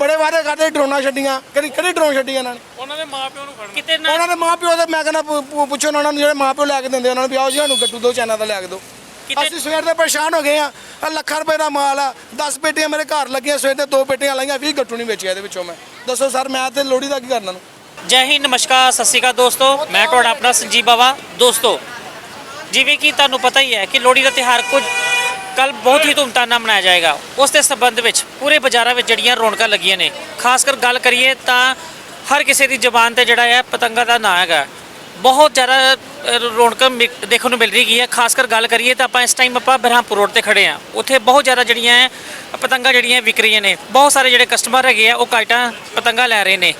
ਬੜੇ ਵਾਅਦੇ ਕਰਦੇ ਡਰੋਨਾਂ ਛੱਡੀਆਂ। ਕਦੀ ਕਿਹੜੀ ਡਰੋਨ ਛੱਡੀਆਂ ਇਹਨਾਂ ਨੇ। ਉਹਨਾਂ ਦੇ ਮਾਪਿਓ ਨੂੰ ਫੜਨ। ਕਿਤੇ ਨਾ ਉਹਨਾਂ ਦੇ ਮਾਪਿਓ ਦੇ ਮੈਂ ਕਹਿੰਦਾ ਪੁ- ਪੁੱਛੋ ਉਹਨਾਂ ਨੂੰ ਜਿਹੜੇ ਮਾਪਿਓ ਲੈ ਕੇ ਦਿੰਦੇ ਉਹਨਾਂ ਨੂੰ ਵੀ ਆਓ ਜੀ ਸਾਨੂੰ ਗੱਟੂ ਦੋ ਚਾਈਨਾ ਦਾ ਲਿਆ ਕੇ ਦਿਓ ਕਿਤੇ- ਅਸੀਂ ਸਵੇਰ ਦੇ ਪਰੇਸ਼ਾਨ ਹੋ ਗਏ ਆ। ਆਹ ਲੱਖਾਂ ਰੁਪਏ ਦਾ ਮਾਲ ਆ 10 ਪੇਟੀਆਂ ਮੇਰੇ ਘਰ ਲੱਗੀਆਂ ਸਵੇਰ ਦੇ ਦੋ ਪੇਟੀਆਂ ਲਾਈਆਂ 20 ਗੱਟੂ ਨਹੀਂ ਵੇਚਿਆ ਇਹਦੇ ਵਿੱਚੋਂ ਮੈਂ। ਦੱਸੋ ਸਰ ਮੈਂ ਤੇ ਲੋੜੀ ਦਾ ਕੀ ਕਰਨਾ ਨੂੰ ਜੈ ਹਿੰਦ ਨਮਸਕਾਰ ਸਤਿ ਸ਼੍ਰੀ ਅਕਾਲ ਦੋਸਤੋ। ਮੈਂ ਤੁਹਾਡਾ ਆਪਣਾ ਸੰਜੀਵ ਬਾਵਾ। ਦੋਸਤੋ ਜਿਵੇਂ ਕਿ ਤੁਹਾਨੂੰ ਪਤਾ ਹੀ ਹੈ ਕਿ ਲੋਹੜੀ ਦਾ ਤਿਹਾਰ ਕੁਝ ਕੱਲ ਬਹੁਤ ਹੀ ਧੂਮਧਾਮ ਨਾਲ ਮਨਾਇਆ ਜਾਏਗਾ। ਉਸ ਦੇ ਸੰਬੰਧ ਵਿੱਚ ਪੂਰੇ ਬਾਜ਼ਾਰਾਂ ਵਿੱਚ ਜਿਹੜੀਆਂ ਰੌਣਕਾਂ ਲੱਗੀਆਂ ਨੇ। ਖਾਸ ਕਰ ਗੱਲ ਕਰੀਏ ਤਾਂ ਹਰ ਕਿਸੇ ਦੀ ਜ਼ੁਬਾਨ ਤੇ ਜਿਹੜਾ ਹੈ ਪਤੰਗਾ ਦਾ ਨਾਂ ਹੈਗਾ। ਬਹੁਤ ਜ਼ਿਆਦਾ ਅ, ਰੌਣਕਾਂ ਮਿ- ਦੇਖਣ ਨੂੰ ਮਿਲ ਰਹੀ ਹੈ। ਖਾਸ ਕਰ ਗੱਲ ਕਰੀਏ ਤਾਂ ਆਪਾਂ ਇਸ ਟਾਈਮ ਆਪਾਂ ਬਰਹਾਮਪੁਰ ਰੋਡ ਤੇ ਖੜੇ ਆ ਉੱਥੇ ਬਹੁਤ ਜ਼ਿਆਦਾ ਜਿਹੜੀਆਂ ਹੈ ਪਤੰਗਾ ਜਿਹੜੀਆਂ ਵਿਕ ਰਹੀਆਂ ਨੇ। ਬਹੁਤ ਸਾਰੇ ਜਿਹੜੇ ਕਸਟਮਰ ਹੈਗੇ ਆ ਉਹ ਕਾਈਟਾਂ ਪਤੰਗਾ ਲੈ ਰਹੇ ਨੇ।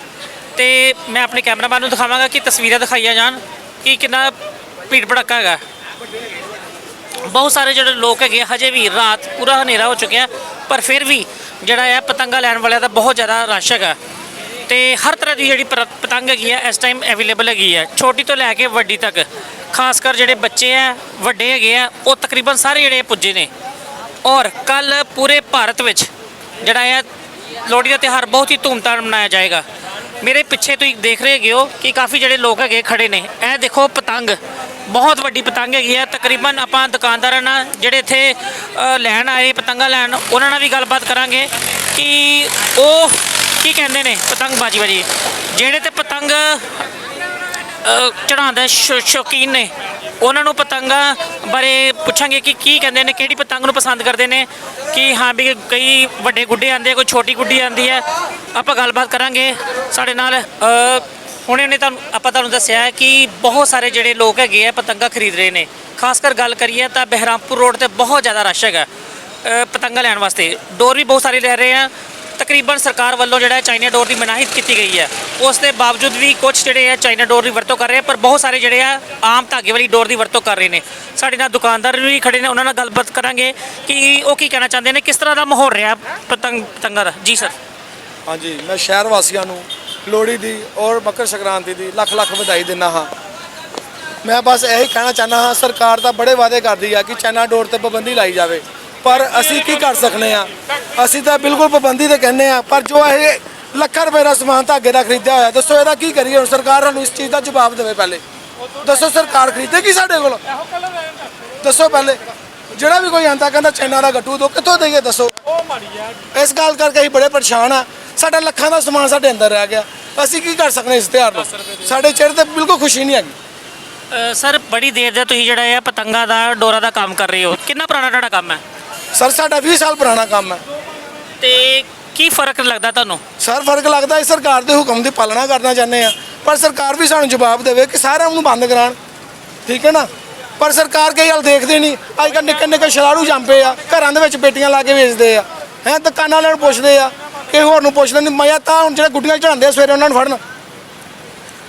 ਤੇ ਮੈਂ ਆਪਣੇ ਕੈਮਰਾਮੈਨ ਨੂੰ ਦਿਖਾਵਾਂਗਾ ਕਿ ਤਸਵੀਰਾਂ ਦਿਖਾਈਆਂ ਜਾਣ ਕਿ ਕਿੰਨਾ ਭੀੜ ਭੜੱਕਾ ਹੈਗਾ। ਬਹੁਤ ਸਾਰੇ ਜਿਹੜੇ ਲੋਕ ਹੈਗੇ ਆ, ਹਜੇ ਵੀ ਰਾਤ ਪੂਰਾ ਹਨੇਰਾ ਹੋ ਚੁੱਕਿਆ ਪਰ ਫਿਰ ਵੀ ਜਿਹੜਾ ਹੈ ਪਤੰਗਾ ਲੈਣ ਵਾਲਿਆਂ ਦਾ ਬਹੁਤ ਜ਼ਿਆਦਾ ਰਸ਼ ਹੈਗਾ। ਤੇ ਹਰ ਤਰ੍ਹਾਂ ਦੀ ਜਿਹੜੀ ਪਰ- ਪਤੰਗ ਹੈਗੀ ਆ ਇਸ ਟਾਈਮ ਅਵੇਲੇਬਲ ਹੈਗੀ ਹੈ ਛੋਟੀ ਤੋਂ ਲੈ ਕੇ ਵੱਡੀ ਤੱਕ। ਖਾਸ ਕਰ ਜਿਹੜੇ ਬੱਚੇ ਆ ਵੱਡੇ ਹੈਗੇ ਆ ਉਹ ਤਕਰੀਬਨ ਸਾਰੇ ਜਿਹੜੇ ਪੁੱਜੇ ਨੇ। ਔਰ ਕੱਲ ਪੂਰੇ ਭਾਰਤ ਵਿੱਚ ਜਿਹੜਾ ਹੈ ਲੋਹੜੀ ਦਾ ਤਿਉਹਾਰ ਬਹੁਤ ਹੀ ਧੂਮਧਾਮ ਨਾਲ ਮਨਾਇਆ ਜਾਏਗਾ। ਮੇਰੇ ਪਿੱਛੇ ਤੁਸੀਂ ਦੇਖ ਰਹੇ ਹੈਗੇ ਹੋ ਕਿ ਕਾਫੀ ਜਿਹੜੇ ਲੋਕ ਹੈਗੇ ਖੜੇ ਨੇ। ਇਹ ਦੇਖੋ ਪਤੰਗ, ਬਹੁਤ ਵੱਡੀ ਪਤੰਗ ਹੈਗੀ ਹੈ ਤਕਰੀਬਨ ਆਪਾਂ ਦੁਕਾਨਦਾਰਾਂ ਨਾਲ ਜਿਹੜੇ ਇੱਥੇ ਲੈਣ ਆਏ ਪਤੰਗਾਂ ਲੈਣ, ਉਹਨਾਂ ਨਾਲ ਵੀ ਗੱਲਬਾਤ ਕਰਾਂਗੇ ਕਿ ਉਹ ਕੀ ਕਹਿੰਦੇ ਨੇ ਪਤੰਗਬਾਜ਼ੀ ਬਾਜੀ ਜਿਹੜੇ ਤੇ ਪਤੰਗ ਚੜਾਉਂਦੇ ਸ਼ੌਕੀਨ ਨੇ ਉਹਨਾਂ ਨੂੰ ਪਤੰਗਾਂ ਬਾਰੇ ਪੁੱਛਾਂਗੇ ਕਿ ਕੀ ਕਹਿੰਦੇ ਨੇ ਕਿਹੜੀ ਪਤੰਗ ਨੂੰ ਪਸੰਦ ਕਰਦੇ ਨੇ ਕਿ ਹਾਂ ਵੀ ਕਈ ਵੱਡੇ ਗੁੱਡੇ ਆਉਂਦੇ ਕੋਈ ਛੋਟੀ ਗੁੱਡੀ ਆਉਂਦੀ ਹੈ ਆਪਾਂ ਗੱਲਬਾਤ ਕਰਾਂਗੇ ਸਾਡੇ ਨਾਲ। ਹੁਣੇ ਨੇ ਤੁਹਾਨੂੰ ਆਪਾਂ ਤੁਹਾਨੂੰ ਦੱਸਿਆ ਹੈ ਕਿ ਬਹੁਤ ਸਾਰੇ ਜਿਹੜੇ ਲੋਕ ਹੈਗੇ ਆ ਪਤੰਗਾਂ ਖਰੀਦ ਰਹੇ ਨੇ। ਖਾਸ ਕਰ ਗੱਲ ਕਰੀਏ ਤਾਂ ਬਹਿਰਾਮਪੁਰ ਰੋਡ ਤੇ ਬਹੁਤ ਜ਼ਿਆਦਾ ਰਸ਼ ਹੈਗਾ ਅ, ਪਤੰਗਾਂ ਲੈਣ ਵਾਸਤੇ। ਡੋਰ ਵੀ ਬਹੁਤ ਸਾਰੇ ਲੈ ਰਹੇ ਆ ਤਕਰੀਬਨ ਸਰਕਾਰ ਵੱਲੋਂ ਜਿਹੜਾ ਚਾਈਨਾ ਡੋਰ ਦੀ ਮਨਾਹੀ ਕੀਤੀ ਗਈ ਹੈ। ਉਸ ਦੇ ਬਾਵਜੂਦ ਵੀ ਕੁਝ ਜਿਹੜੇ ਆ ਚਾਈਨਾ ਡੋਰ ਦੀ ਵਰਤੋਂ ਕਰ ਰਹੇ ਆ, ਪਰ ਬਹੁਤ ਸਾਰੇ ਜਿਹੜੇ ਆ ਆਮ ਧਾਗੇ ਵਾਲੀ ਡੋਰ ਦੀ ਵਰਤੋਂ ਕਰ ਰਹੇ ਨੇ। ਸਾਡੇ ਨਾਲ ਦੁਕਾਨਦਾਰ ਵੀ ਖੜੇ ਨੇ, ਉਹਨਾਂ ਨਾਲ ਗੱਲਬਾਤ ਕਰਾਂਗੇ ਕਿ ਉਹ ਕੀ ਕਹਿਣਾ ਚਾਹੁੰਦੇ ਨੇ, ਕਿਸ ਤਰ੍ਹਾਂ ਦਾ ਮਾਹੌਲ ਰਿਹਾ ਪਤੰਗ ਪਤੰਗਾਂ ਦਾ? ਜੀ, ਸਰ। ਹਾਂਜੀ, ਮੈਂ ਸ਼ਹਿਰ ਵਾਸੀਆਂ ਨੂੰ ਲੋਹੜੀ ਦੀ ਔਰ ਮਕਰ ਸੰਕ੍ਰਾਂਤੀ ਦੀ ਲੱਖ ਲੱਖ ਵਧਾਈ ਦਿੰਦਾ ਹਾਂ। ਮੈਂ ਬਸ ਇਹੀ ਕਹਿਣਾ ਚਾਹੁੰਦਾ ਹਾਂ, ਸਰਕਾਰ ਤਾਂ ਬੜੇ ਵਾਅਦੇ ਕਰਦੀ ਆ ਕਿ ਚਾਈਨਾ ਡੋਰ ਤੇ ਪਾਬੰਦੀ ਲਾਈ ਜਾਵੇ। ਪਰ ਅਸੀਂ ਕੀ ਕਰ ਸਕਨੇ ਆ? ਅਸੀਂ ਤਾਂ ਬਿਲਕੁਲ ਪਾਬੰਦੀ ਤੇ ਕਹਿੰਦੇ ਆ ਪਰ ਜੋ ਇਹ ਲੱਖਾਂ ਰੁਪਏ ਦਾ ਸਮਾਨ ਧਾਗੇ ਦਾ ਖਰੀਦਿਆ ਹੋਇਆ ਦੱਸੋ ਇਹਦਾ ਕੀ ਕਰੀਏ? ਹੁਣ ਸਰਕਾਰ ਸਾਨੂੰ ਇਸ ਚੀਜ਼ ਦਾ ਜਵਾਬ ਦੇਵੇ ਪਹਿਲੇ। ਦੱਸੋ ਸਰਕਾਰ ਖਰੀਦੇਗੀ ਸਾਡੇ ਕੋਲ? ਦੱਸੋ ਪਹਿਲੇ। ਜਿਹੜਾ ਵੀ ਕੋਈ ਆਂਦਾ ਕਹਿੰਦਾ ਚਾਈਨਾ ਦਾ ਗੱਟੂ ਦੋ ਕਿੱਥੋਂ ਦੇਈਏ ਦੱਸੋ। ਇਸ ਗੱਲ ਕਰਕੇ ਅਸੀਂ ਬੜੇ ਪਰੇਸ਼ਾਨ ਆ। ਸਾਡਾ ਲੱਖਾਂ ਦਾ ਸਮਾਨ ਸਾਡੇ ਅੰਦਰ ਰਹਿ ਗਿਆ। ਅਸੀਂ ਕੀ ਕਰ ਸਕਦੇ ਇਸ ਤਿਉਹਾਰ ਨੂੰ? ਸਾਡੇ ਚਿਹਰੇ ਤੇ ਬਿਲਕੁਲ ਖੁਸ਼ੀ ਨਹੀਂ ਹੈਗੀ। ਸਰ ਬੜੀ ਦੇਰ ਦਾ ਤੁਸੀਂ ਜਿਹੜਾ ਹੈ ਪਤੰਗਾਂ ਦਾ ਡੋਰਾ ਦਾ ਕੰਮ ਕਰ ਰਹੇ ਹੋ। ਕਿੰਨਾ ਪੁਰਾਣਾ ਤੁਹਾਡਾ ਕੰਮ ਹੈ? ਸਰ ਸਾਡਾ 20 ਸਾਲ ਪੁਰਾਣਾ ਕੰਮ ਹੈ। ਤੇ ਕੀ ਫ਼ਰਕ ਲੱਗਦਾ ਤੁਹਾਨੂੰ? ਸਰ ਫ਼ਰਕ ਲੱਗਦਾ ਹੈ ਸਰਕਾਰ ਦੇ ਹੁਕਮ ਦੀ ਪਾਲਣਾ ਕਰਨਾ ਚਾਹੁੰਦੇ ਆ ਪਰ ਸਰਕਾਰ ਵੀ ਸਾਨੂੰ ਜਵਾਬ ਦੇਵੇ ਕਿ ਸਾਰਿਆਂ ਨੂੰ ਬੰਦ ਕਰਾਣ ਠੀਕ ਹੈ ਨਾ? ਪਰ ਸਰਕਾਰ ਕਈ ਹਾਲ ਦੇਖਦੇ ਨਹੀਂ। ਅੱਜ ਕੱਲ੍ਹ ਨਿੱਕੇ ਨਿੱਕੇ ਸ਼ਰਾਰੂ ਜੰਪੇ ਆ। ਘਰਾਂ ਦੇ ਵਿੱਚ ਪੇਟੀਆਂ ਲਾ ਕੇ ਵੇਚਦੇ ਆ। ਹੈ ਦੁਕਾਨਾਂ ਵਾਲਿਆਂ ਨੂੰ ਪੁੱਛਦੇ ਆ ਕਿ ਹੋਰ ਨੂੰ ਪੁੱਛ ਲੈਂਦੇ ਮਜ਼ਾ ਤਾਂ ਹੁਣ ਜਿਹੜੇ ਗੁੱਡੀਆਂ ਚੜਾਉਂਦੇ ਆ ਸਵੇਰੇ ਉਹਨਾਂ ਨੂੰ ਫੜਨ।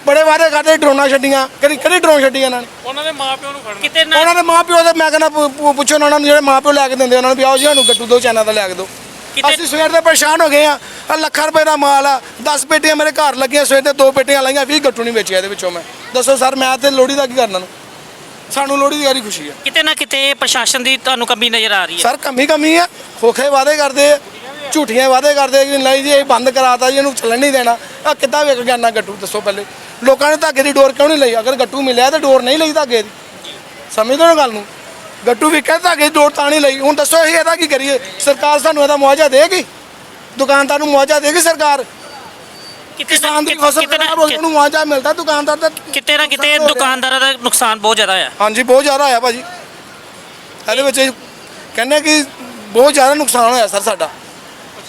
ਬੜੇ ਵਾਅਦੇ ਕਰਦੇ ਡਰੋਨਾਂ ਛੱਡੀਆਂ। ਕਦੀ ਕਿਹੜੀ ਡਰੋਨ ਛੱਡੀ ਇਹਨਾਂ ਨੇ। ਉਹਨਾਂ ਦੇ ਮਾਪਿਓ ਨੂੰ ਫੜਨ। ਕਿਤੇ ਨਾ ਉਹਨਾਂ ਦੇ ਮਾਪਿਓ ਦੇ ਮੈਂ ਕਹਿੰਦਾ ਪੁ- ਪੁ- ਪੁੱਛੋ ਉਹਨਾਂ ਨੂੰ ਜਿਹੜੇ ਮਾਪਿਓ ਲੈ ਕੇ ਦਿੰਦੇ ਉਹਨਾਂ ਨੂੰ ਵੀ ਆਓ ਜੀ ਸਾਨੂੰ ਗੱਟੂ ਦੋ ਚਾਈਨਾ ਦਾ ਲਿਆ ਕੇ ਦਿਓ। ਕਿਤੇ- ਅਸੀਂ ਸਵੇਰ ਦੇ ਪਰੇਸ਼ਾਨ ਹੋ ਗਏ ਆ। ਆਹ ਲੱਖਾਂ ਰੁਪਏ ਦਾ ਮਾਲ ਆ। 10 ਪੇਟੀਆਂ ਮੇਰੇ ਘਰ ਲੱਗੀਆਂ ਸਵੇਰ ਦੇ ਦੋ ਪੇਟੀਆਂ ਲਾਈਆਂ 20 ਗੱਟੂ ਨਹੀਂ ਵੇਚਿਆ ਇਹਦੇ ਵਿੱਚੋਂ ਮੈਂ। ਦੱਸੋ ਸਰ ਮੈਂ ਤੇ ਲੋੜੀ ਦਾ ਕੀ ਕਰਨਾ ਨੂੰ? ਸਾਨੂੰ ਲੋੜੀ ਦੀ ਯਾਰੀ ਖੁਸ਼ੀ ਆ। ਕਿਤੇ ਨਾ ਕਿਤੇ ਪ੍ਰਸ਼ਾਸਨ ਦੀ ਤੁਹਾਨੂੰ ਕਮੀ ਨਜ਼ਰ ਆ ਰਹੀ ਹੈ। ਸਰ ਕਮੀ ਕਮੀ ਆ। ਖੋਖੇ ਵਾਅਦੇ ਕਰਦੇ ਆ। ਝੂਠੀਆਂ ਵਾਅਦੇ ਕਰਦੇ ਆ ਕਿ ਨਹੀਂ ਜੀ ਇਹ ਬੰਦ ਕਰਾਤਾ ਜੀ ਇਹਨੂੰ ਚੱਲਣ ਨਹੀਂ ਦੇਣਾ। ਆ ਕਿੱਦਾਂ ਵਿਕ ਗਿਆ ਨਾ ਗੱਟੂ ਦੱਸੋ ਪਹਿਲੇ। ਲੋਕਾਂ ਨੇ ਧਾਗੇ ਦੀ ਡੋਰ ਕਿਉਂ ਨਹੀਂ ਲਈ? ਅਗਰ ਗੱਟੂ ਮਿਲਿਆ ਤਾਂ ਡੋਰ ਨਹੀਂ ਲਈ ਧਾਗੇ ਦੀ। ਸਮਝਦੇ ਹੋ ਗੱਲ ਨੂੰ? ਗੱਟੂ ਵਿਕਿਆ ਧਾਗੇ ਦੀ ਡੋਰ ਤਾਂ ਨਹੀਂ ਲਈ। ਹੁਣ ਦੱਸੋ ਇਹ ਇਹਦਾ ਕੀ ਕਰੀਏ? ਸਰਕਾਰ ਸਾਨੂੰ ਇਹਦਾ ਮੁਆਵਜ਼ਾ ਦੇਗੀ? ਦੁਕਾਨਦਾਰ ਨੂੰ ਮੁਆਵਜ਼ਾ ਦੇਗੀ ਸਰਕਾਰ? ਕਿਸਾਨ ਦੀ ਫਸਲ ਖਰਾਬ ਹੋ ਗਈ ਨਾ ਉਹਨੂੰ ਮੁਆਵਜ਼ਾ ਮਿਲਦਾ ਦੁਕਾਨਦਾਰ ਦਾ। ਕਿਤੇ ਨਾ ਕਿਤੇ ਦੁਕਾਨਦਾਰਾਂ ਦਾ ਨੁਕਸਾਨ ਬਹੁਤ ਜ਼ਿਆਦਾ ਆ। ਹਾਂਜੀ ਬਹੁਤ ਜ਼ਿਆਦਾ ਹੋਇਆ ਭਾਜੀ। ਇਹਦੇ ਵਿੱਚ ਕਹਿੰਦੇ ਕਿ ਬਹੁਤ ਜ਼ਿਆਦਾ ਨੁਕਸਾਨ ਹੋਇਆ ਸਰ ਸਾਡਾ।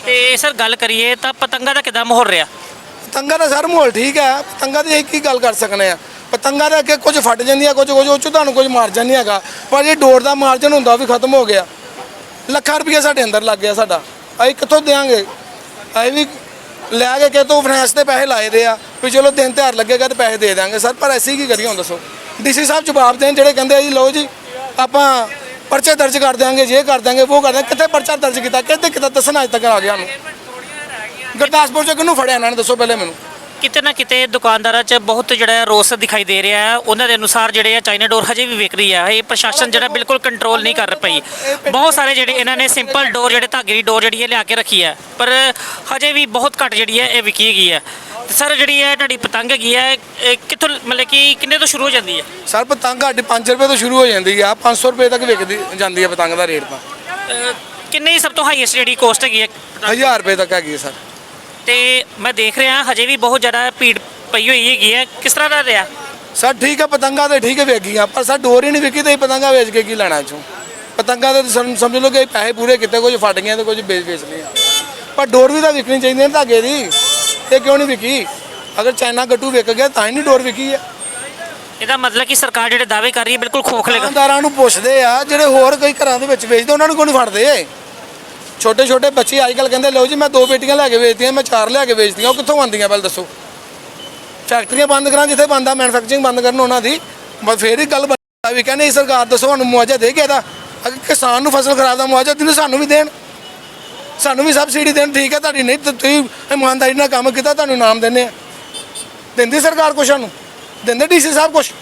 ਤੇ ਸਰ ਗੱਲ ਕਰੀਏ ਤਾਂ ਪਤੰਗਾਂ ਦਾ ਕਿਦਾਂ ਮਾਹੌਲ ਰਿਹਾ? ਪਤੰਗਾਂ ਦਾ ਸਰ ਮਾਹੌਲ ਠੀਕ ਹੈ, ਪਤੰਗਾਂ ਦੀ ਇੱਕ ਹੀ ਗੱਲ ਕਰ ਸਕਨੇ ਆ। ਪਤੰਗਾਂ ਦੇ ਅੱਗੇ ਕੁਝ ਫਟ ਜਾਂਦੀਆਂ, ਕੁਝ ਕੁਝ ਉਹ 'ਚੋਂ ਤੁਹਾਨੂੰ ਕੁਝ ਮਾਰਜਨ ਨਹੀਂ ਹੈਗਾ। ਪਰ ਇਹ ਡੋਰ ਦਾ ਮਾਰਜਨ ਹੁੰਦਾ ਉਹ ਵੀ ਖਤਮ ਹੋ ਗਿਆ। ਲੱਖਾਂ ਰੁਪਏ ਸਾਡੇ ਅੰਦਰ ਲੱਗ ਗਿਆ ਸਾਡਾ। ਅਸੀਂ ਕਿੱਥੋਂ ਦੇਾਂਗੇ ਅਸੀਂ ਵੀ ਲੈ ਕੇ ਕਿਤੋਂ ਫਾਈਨੈਂਸ ਤੇ ਪੈਸੇ ਲਾਏ ਦੇ ਆ। ਵੀ ਚਲੋ ਦਿਨ ਤਿਉਹਾਰ ਲੱਗੇਗਾ ਤੇ ਪੈਸੇ ਦੇ ਦਾਂਗੇ ਸਰ, ਪਰ ਅਸੀਂ ਕੀ ਕਰੀਏ ਹੁਣ ਦੱਸੋ? ਡੀਸੀ ਸਾਹਿਬ ਜਵਾਬ ਦੇਣ ਜਿਹੜੇ ਕਹਿੰਦੇ ਆ ਜੀ, ਲਓ ਜੀ, ਆਪਾਂ ਪਰਚੇ ਦਰਜ ਕਰ ਦਿਆਂਗੇ, ਜੇ ਕਰ ਦਿਆਂਗੇ, ਉਹ ਕਰ ਦਿਆਂਗੇ। ਕਿੱਥੇ ਪਰਚਾ ਦਰਜ ਕੀਤਾ? ਕਿੱਥੇ ਕਿਤਾ ਦੱਸਣਾ ਅਜੇ ਤੱਕ ਆ ਗਿਆ ਨੂੰ ਗੁਰਦਾਸਪੁਰ ਚ ਕਿਹਨੂੰ ਫੜਿਆ ਇਹਨਾਂ ਨੇ? ਦੱਸੋ ਪਹਿਲੇ ਮੈਨੂੰ। ਕਿਤੇ ਨਾ ਕਿਤੇ ਦੁਕਾਨਦਾਰਾਂ 'ਚ ਬਹੁਤ ਜਿਹੜਾ ਹੈ ਰੋਸ ਦਿਖਾਈ ਦੇ ਰਿਹਾ ਹੈ। ਉਹਨਾਂ ਦੇ ਅਨੁਸਾਰ ਜਿਹੜੇ ਆ ਚਾਈਨਾ ਡੋਰ ਹਜੇ ਵੀ ਵਿਕ ਰਹੀ ਹੈ ਇਹ ਪ੍ਰਸ਼ਾਸਨ ਜਿਹੜਾ ਬਿਲਕੁਲ ਕੰਟਰੋਲ ਨਹੀਂ ਕਰ ਪਈ। ਬਹੁਤ ਸਾਰੇ ਜਿਹੜੇ ਇਹਨਾਂ ਨੇ ਸਿੰਪਲ ਡੋਰ ਜਿਹੜੇ ਧਾਗੇ ਦੀ ਡੋਰ ਜਿਹੜੀ ਹੈ ਲਿਆ ਕੇ ਰੱਖੀ ਹੈ ਪਰ ਹਜੇ ਵੀ ਬਹੁਤ ਘੱਟ ਜਿਹੜੀ ਹੈ ਇਹ ਵਿਕੀ ਹੈਗੀ ਹੈ ਤੇ ਸਰ ਜਿਹੜੀ ਹੈ ਤੁਹਾਡੀ ਪਤੰਗ ਹੈਗੀ ਹੈ ਇਹ ਕਿੱਥੋਂ ਮਤਲਬ ਕਿ ਕਿੰਨੇ ਤੋਂ ਸ਼ੁਰੂ ਹੋ ਜਾਂਦੀ ਹੈ ਸਰ ਪਤੰਗ ਸਾਡੀ 5 ਰੁਪਏ ਤੋਂ ਸ਼ੁਰੂ ਹੋ ਜਾਂਦੀ ਆ। 500 ਰੁਪਏ ਤੱਕ ਵਿਕਦੀ ਜਾਂਦੀ ਹੈ ਪਤੰਗ ਦਾ ਰੇਟ ਤਾਂ। ਅਹ ਕਿੰਨੇ ਸਭ ਤੋਂ ਹਾਈਐਸਟ ਜਿਹੜੀ ਕੋਸਟ ਹੈਗੀ ਹੈ 1000 ਰੁਪਏ ਤੱਕ ਹੈਗੀ ਹੈ ਸਰ। ਤੇ ਮੈਂ ਦੇਖ ਰਿਹਾ ਹਜੇ ਵੀ ਬਹੁਤ ਜ਼ਿਆਦਾ ਭੀੜ ਪਈ ਹੋਈ ਹੈਗੀ ਹੈ। ਕਿਸ ਤਰ੍ਹਾਂ ਦਾ ਰਿਹਾ? ਸਰ ਠੀਕ ਹੈ ਪਤੰਗਾਂ ਤੇ ਠੀਕ ਹੈ ਵੇਗੀਆਂ ਪਰ ਸਰ ਡੋਰ ਹੀ ਨਹੀਂ ਵਿਕੀ ਤੇ ਪਤੰਗਾਂ ਵੇਚ ਕੇ ਕੀ ਲੈਣਾ ਚੋਂ ਪਤੰਗਾਂ ਦੇ ਤਾਂ ਸਮ- ਸਮਝ ਲਓ ਕਿ ਪੈਸੇ ਪੂਰੇ ਕੀਤੇ ਕੁਝ ਫਟ ਗਏ ਤੇ ਕੁਝ ਵੇਚ ਵੇਚ ਲਏ ਪਰ ਡੋਰ ਵੀ ਤਾਂ ਵਿਕਣੀ ਚਾਹੀਦੀ ਹੈ ਧਾਗੇ ਦੀ। ਇਹ ਕਿਉਂ ਨਹੀਂ ਵਿਕੀ? ਅਗਰ ਚਾਈਨਾ ਗੱਟੂ ਵਿਕ ਗਿਆ ਤਾਂ ਹੀ ਨਹੀਂ ਡੋਰ ਵਿਕੀ ਹੈ। ਇਹਦਾ ਮਤਲਬ ਕਿ ਸਰਕਾਰ ਜਿਹੜੇ ਦਾਅਵੇ ਕਰ ਰਹੀ ਹੈ ਬਿਲਕੁਲ ਖੋਖਲੇ ਦੁਕਾਨਦਾਰਾਂ ਨੂੰ ਪੁੱਛਦੇ ਆ ਜਿਹੜੇ ਹੋਰ ਕਈ ਘਰਾਂ ਦੇ ਵਿੱਚ ਵੇਚਦੇ ਉਹਨਾਂ ਨੂੰ ਕੋਈ ਨਹੀਂ ਫੜਦੇ? ਛੋਟੇ ਛੋਟੇ ਬੱਚੇ ਅੱਜ ਕੱਲ ਕਹਿੰਦੇ, ਲਓ ਜੀ, ਮੈਂ ਦੋ ਬੇਟੀਆਂ ਲੈ ਕੇ ਵੇਚਦੀਆਂ ਮੈਂ ਚਾਰ ਲੈ ਕੇ ਵੇਚਦੀਆਂ ਉਹ ਕਿੱਥੋਂ ਆਉਂਦੀਆਂ ਪਹਿਲ ਦੱਸੋ? ਫੈਕਟਰੀਆਂ ਬੰਦ ਕਰਾਂ, ਜਿੱਥੇ ਬੰਦਾ ਮੈਨੂਫੈਕਚਰਿੰਗ ਬੰਦ ਕਰਨ ਉਹਨਾਂ ਦੀ, ਬਸ ਫੇਰ ਹੀ ਗੱਲ ਬਣਾ ਵੀ ਕਹਿੰਦੇ ਸਰਕਾਰ ਦੱਸੋ, ਸਾਨੂੰ ਮੁਆਵਜ਼ਾ ਦੇ ਕੇ ਇਹਦਾ, ਅਗਰ ਕਿਸਾਨ ਨੂੰ ਫਸਲ ਖਰਾਬ ਦਾ ਮੁਆਵਜ਼ਾ ਦਿੰਦੇ, ਸਾਨੂੰ ਵੀ ਦੇਣ। ਸਾਨੂੰ ਵੀ ਸਬਸਿਡੀ ਦੇਣ, ਠੀਕ ਹੈ, ਤੁਹਾਡੀ ਨਹੀਂ, ਤੁਸੀਂ ਇਮਾਨਦਾਰੀ ਨਾਲ ਕੰਮ ਕੀਤਾ, ਤੁਹਾਨੂੰ ਇਨਾਮ ਦਿੰਦੇ ਆ। ਦਿੰਦੀ ਸਰਕਾਰ ਕੁਛ ਸਾਨੂੰ? ਦਿੰਦੇ ਡੀਸੀ ਸਾਹਿਬ ਕੁਛ?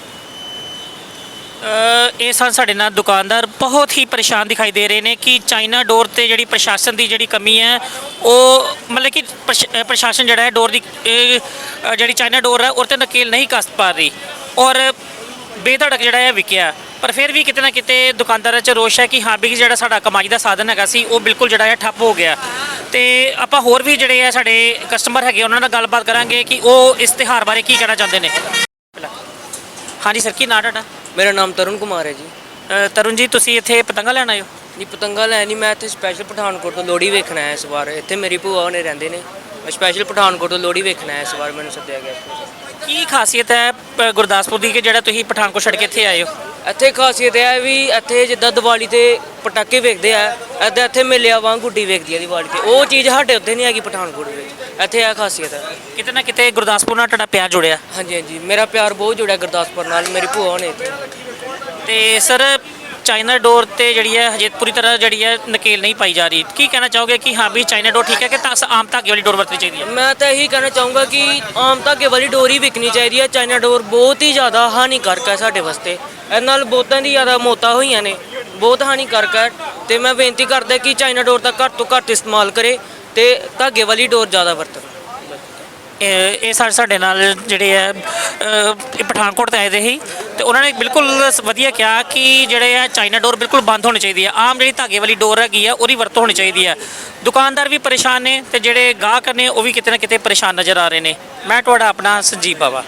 ਅ, ਇਹ ਸਨ ਸਾਡੇ ਨਾਲ ਦੁਕਾਨਦਾਰ। ਬਹੁਤ ਹੀ ਪਰੇਸ਼ਾਨ ਦਿਖਾਈ ਦੇ ਰਹੇ ਨੇ ਕਿ ਚਾਈਨਾ ਡੋਰ ਤੇ ਜਿਹੜੀ ਪ੍ਰਸ਼ਾਸਨ ਦੀ ਜਿਹੜੀ ਕਮੀ ਹੈ ਉਹ ਮਤਲਬ ਕਿ ਪ੍ਰਸ਼- ਅ, ਪ੍ਰਸ਼ਾਸਨ ਜਿਹੜਾ ਹੈ ਡੋਰ ਦੀ ਇਹ, ਅ, ਜਿਹੜੀ ਚਾਈਨਾ ਡੋਰ ਹੈ ਉਹ ਤੇ ਨਕੇਲ ਨਹੀਂ ਕੱਸ ਪਾ ਰਹੀ। ਔਰ ਬੇਧੜਕ ਜਿਹੜਾ ਹੈ ਵਿਕਿਆ। ਪਰ ਫਿਰ ਵੀ ਕਿਤੇ ਨਾ ਕਿਤੇ ਦੁਕਾਨਦਾਰਾਂ 'ਚ ਰੋਸ਼ ਹੈ ਕਿ ਹਾਂ ਵੀ ਜਿਹੜਾ ਸਾਡਾ ਕਮਾਈ ਦਾ ਸਾਧਨ ਹੈਗਾ ਸੀ ਉਹ ਬਿਲਕੁਲ ਜਿਹੜਾ ਹੈ ਠੱਪ ਹੋ ਗਿਆ। ਤੇ ਆਪਾਂ ਹੋਰ ਵੀ ਜਿਹੜੇ ਆ ਸਾਡੇ ਕਸਟਮਰ ਹੈਗੇ ਉਹਨਾਂ ਨਾਲ ਗੱਲਬਾਤ ਕਰਾਂਗੇ ਕਿ ਉਹ ਇਸ ਤਿਉਹਾਰ ਬਾਰੇ ਕੀ ਕਹਿਣਾ ਚਾਹੁੰਦੇ ਨੇ। ਹਾਂਜੀ ਸਰ ਕੀ ਨਾਂ ਤੁਹਾਡਾ? ਮੇਰਾ ਨਾਮ ਤਰੁਣ ਕੁਮਾਰ ਹੈ ਜੀ। ਅ, ਤਰੁਣ ਜੀ ਤੁਸੀਂ ਇੱਥੇ ਪਤੰਗਾ ਲੈਣ ਆਏ ਹੋ? ਜੀ ਪਤੰਗਾ ਲੈ ਨਹੀਂ ਮੈਂ ਇੱਥੇ ਸਪੈਸ਼ਲ ਪਠਾਨਕੋਟ ਤੋਂ ਲੋਹੜੀ ਵੇਖਣਾ ਹੈ ਇਸ ਵਾਰ। ਇੱਥੇ ਮੇਰੀ ਭੂਆ ਉਹਨੇ ਰਹਿੰਦੇ ਨੇ। ਮੈਂ ਸਪੈਸ਼ਲ ਪਠਾਨਕੋਟ ਤੋਂ ਲੋਹੜੀ ਵੇਖਣਾ ਹੈ ਇਸ ਵਾਰ ਮੈਨੂੰ ਸੱਦਿਆ ਗਿਆ ਇੱਥੇ। ਕੀ ਖਾਸੀਅਤ ਹੈ ਪ- ਗੁਰਦਾਸਪੁਰ ਦੀ ਕਿ ਜਿਹੜਾ ਤੁਸੀਂ ਪਠਾਨਕੋਟ ਛੱਡ ਕੇ ਇੱਥੇ ਆਏ ਹੋ? ਇੱਥੇ ਖਾਸੀਅਤ ਇਹ ਹੈ ਵੀ ਇੱਥੇ ਜਿੱਦਾਂ ਦੀਵਾਲੀ ਤੇ ਪਟਾਕੇ ਵੇਖਦੇ ਆ ਇੱਦਾਂ ਇੱਥੇ ਮੇਲਿਆਂ ਵਾਂਗ ਗੁੱਡੀ ਵੇਖਦੀ ਹੈ ਦੀਵਾਲੀ ਤੇ। ਉਹ ਚੀਜ਼ ਸਾਡੇ ਉੱਥੇ ਨਹੀਂ ਹੈਗੀ ਪਠਾਨਕੋਟ ਵਿੱਚ। ਇੱਥੇ ਇਹ ਖਾਸੀਅਤ ਹੈ। ਕਿਤੇ ਨਾ ਕਿਤੇ ਗੁਰਦਾਸਪੁਰ ਨਾਲ ਤੁਹਾਡਾ ਪਿਆਰ ਜੁੜਿਆ। ਹਾਂਜੀ ਹਾਂਜੀ। ਮੇਰਾ ਪਿਆਰ ਬਹੁਤ ਜੁੜਿਆ ਗੁਰਦਾਸਪੁਰ ਨਾਲ ਮੇਰੀ ਭੂਆ ਉਹਨੇ ਇੱਥੇ। ਤੇ ਸਰ ਚਾਈਨਾ ਡੋਰ ਤੇ ਜਿਹੜੀ ਹੈ ਹਜੇ ਪੂਰੀ ਤਰ੍ਹਾਂ ਜਿਹੜੀ ਹੈ ਨਕੇਲ ਨਹੀਂ ਪਾਈ ਜਾ ਰਹੀ। ਕੀ ਕਹਿਣਾ ਚਾਹੋਗੇ ਕਿ ਹਾਂ ਵੀ ਚਾਈਨਾ ਡੋਰ ਠੀਕ ਹੈ ਕਿ ਤਾਂ ਆਮ ਧਾਗੇ ਵਾਲੀ ਡੋਰ ਵਰਤਣੀ ਚਾਹੀਦੀ ਹੈ? ਮੈਂ ਤਾਂ ਇਹੀ ਕਹਿਣਾ ਚਾਹੂੰਗਾ ਕਿ ਆਮ ਧਾਗੇ ਵਾਲੀ ਡੋਰ ਹੀ ਵਿਕਣੀ ਚਾਹੀਦੀ ਹੈ। ਚਾਈਨਾ ਡੋਰ ਬਹੁਤ ਹੀ ਜ਼ਿਆਦਾ ਹਾਨੀਕਾਰਕ ਹੈ ਸਾਡੇ ਵਾਸਤੇ। ਇਹਦੇ ਨਾਲ ਬਹੁਤਾਂ ਦੀ ਜ਼ਿਆਦਾ ਮੌਤਾਂ ਹੋਈਆਂ ਨੇ। ਬਹੁਤ ਹਾਨੀਕਾਰਕ ਹੈ। ਤੇ ਮੈਂ ਬੇਨਤੀ ਕਰਦਾ ਕਿ ਚਾਈਨਾ ਡੋਰ ਦਾ ਘੱਟ ਤੋਂ ਘੱਟ ਇਸਤੇਮਾਲ ਕਰੇ। ਤੇ ਧਾਗੇ ਵਾਲੀ ਡੋਰ ਜ਼ਿਆਦਾ ਵਰਤਣ ਇਹ ਇਹ ਸਰ ਸਾਡੇ ਨਾਲ ਜਿਹੜੇ ਹੈ ਅ, ਇਹ ਪਠਾਨਕੋਟ ਤੋਂ ਆਏ ਦੇ ਸੀ ਤੇ ਉਹਨਾਂ ਨੇ ਬਿਲਕੁਲ ਸ- ਵਧੀਆ ਕਿਹਾ ਕਿ ਜਿਹੜੇ ਆ ਚਾਈਨਾ ਡੋਰ ਬਿਲਕੁਲ ਬੰਦ ਹੋਣੀ ਚਾਹੀਦੀ ਹੈ ਆਮ ਜਿਹੜੀ ਧਾਗੇ ਵਾਲੀ ਡੋਰ ਹੈਗੀ ਆ ਉਹਦੀ ਵਰਤੋਂ ਹੋਣੀ ਚਾਹੀਦੀ ਹੈ ਦੁਕਾਨਦਾਰ ਵੀ ਪਰੇਸ਼ਾਨ ਨੇ ਤੇ ਜਿਹੜੇ ਗਾਹਕ ਨੇ ਉਹ ਵੀ ਕਿਤੇ ਨਾ ਕਿਤੇ ਪਰੇਸ਼ਾਨ ਨਜ਼ਰ ਆ ਰਹੇ ਨੇ। ਮੈਂ ਤੁਹਾਡਾ ਆਪਣਾ ਸੰਜੀਵ ਬਾਵਾ।